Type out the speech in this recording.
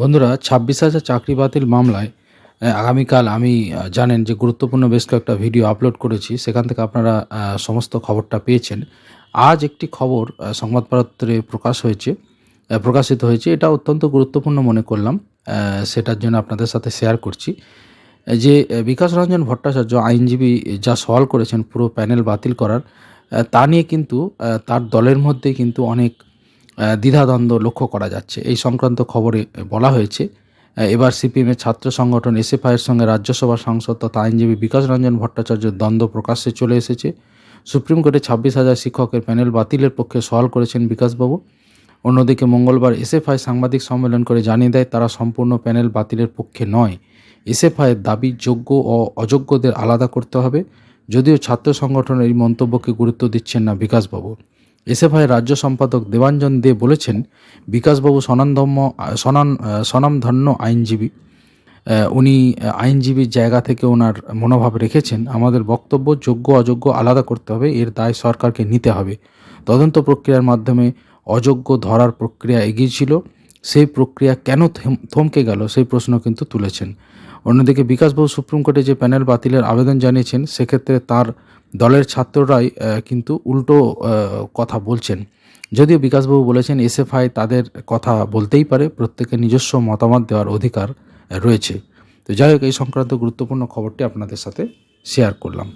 বন্ধুরা, ছাব্বিশ হাজার চাকরি বাতিল মামলায় আগামীকাল আমি জানেন যে গুরুত্বপূর্ণ বেশ কয়েকটা ভিডিও আপলোড করেছি, সেখান থেকে আপনারা সমস্ত খবরটা পেয়েছেন। আজ একটি খবর সংবাদপত্রে প্রকাশ হয়েছে প্রকাশিত হয়েছে। এটা অত্যন্ত গুরুত্বপূর্ণ মনে করলাম সেটার জন্য আপনাদের সাথে শেয়ার করছি। যে বিকাশ রঞ্জন ভট্টাচার্য আইনজীবী যা সওয়াল করেছেন পুরো প্যানেল বাতিল করার তা নিয়ে কিন্তু তার দলের মধ্যে কিন্তু অনেক দ্বিধাদ্বন্দ্ব লক্ষ্য করা যাচ্ছে। এই সংক্রান্ত খবরে বলা হয়েছে এবার সিপিএমের ছাত্র সংগঠন এসএফআইয়ের সঙ্গে রাজ্যসভার সাংসদ তথা আইনজীবী বিকাশ রঞ্জন ভট্টাচার্যের দ্বন্দ্ব প্রকাশ্যে চলে এসেছে। সুপ্রিম কোর্টে ছাব্বিশ হাজার শিক্ষকের প্যানেল বাতিলের পক্ষে সওয়াল করেছেন বিকাশবাবু। অন্যদিকে মঙ্গলবার এসএফআই সাংবাদিক সম্মেলন করে জানিয়ে দেয়, তারা সম্পূর্ণ প্যানেল বাতিলের পক্ষে নয়। এসএফআইয়ের দাবি, যোগ্য ও অযোগ্যদের আলাদা করতে হবে। যদিও ছাত্র সংগঠনের এই মন্তব্যকে গুরুত্ব দিচ্ছেন না বিকাশবাবু। এসএফআই রাজ্য সম্পাদক দেবাঞ্জন দে বলেছেন, বিকাশবাবু সনানধম্য স্বনাম সনামধন্য আইনজীবী উনি আইনজীবীর জায়গা থেকে ওনার মনোভাব রেখেছেন। আমাদের বক্তব্য যোগ্য, অযোগ্য আলাদা করতে হবে, এর দায় সরকারকে নিতে হবে। তদন্ত প্রক্রিয়ার মাধ্যমে অযোগ্য ধরার প্রক্রিয়া এগিয়েছিল। সেই প্রক্রিয়া কেন থেম- থমকে গেল সেই প্রশ্ন কিন্তু তুলেছেন। অন্যদিকে বিকাশবাবু সুপ্রিম কোর্টে যে প্যানেল বাতিলের আবেদন জানিয়েছেন, সেক্ষেত্রে তার দলের ছাত্ররাই কিন্তু উল্টো কথা বলছেন। যদিও বিকাশবাবু বলেছেন এসএফআই তাদের কথা বলতেই পারে, প্রত্যেকের নিজস্ব মতামত দেওয়ার অধিকার রয়েছে। তো যাই হোক, এই সংক্রান্ত গুরুত্বপূর্ণ খবরটি আপনাদের সাথে শেয়ার করলাম।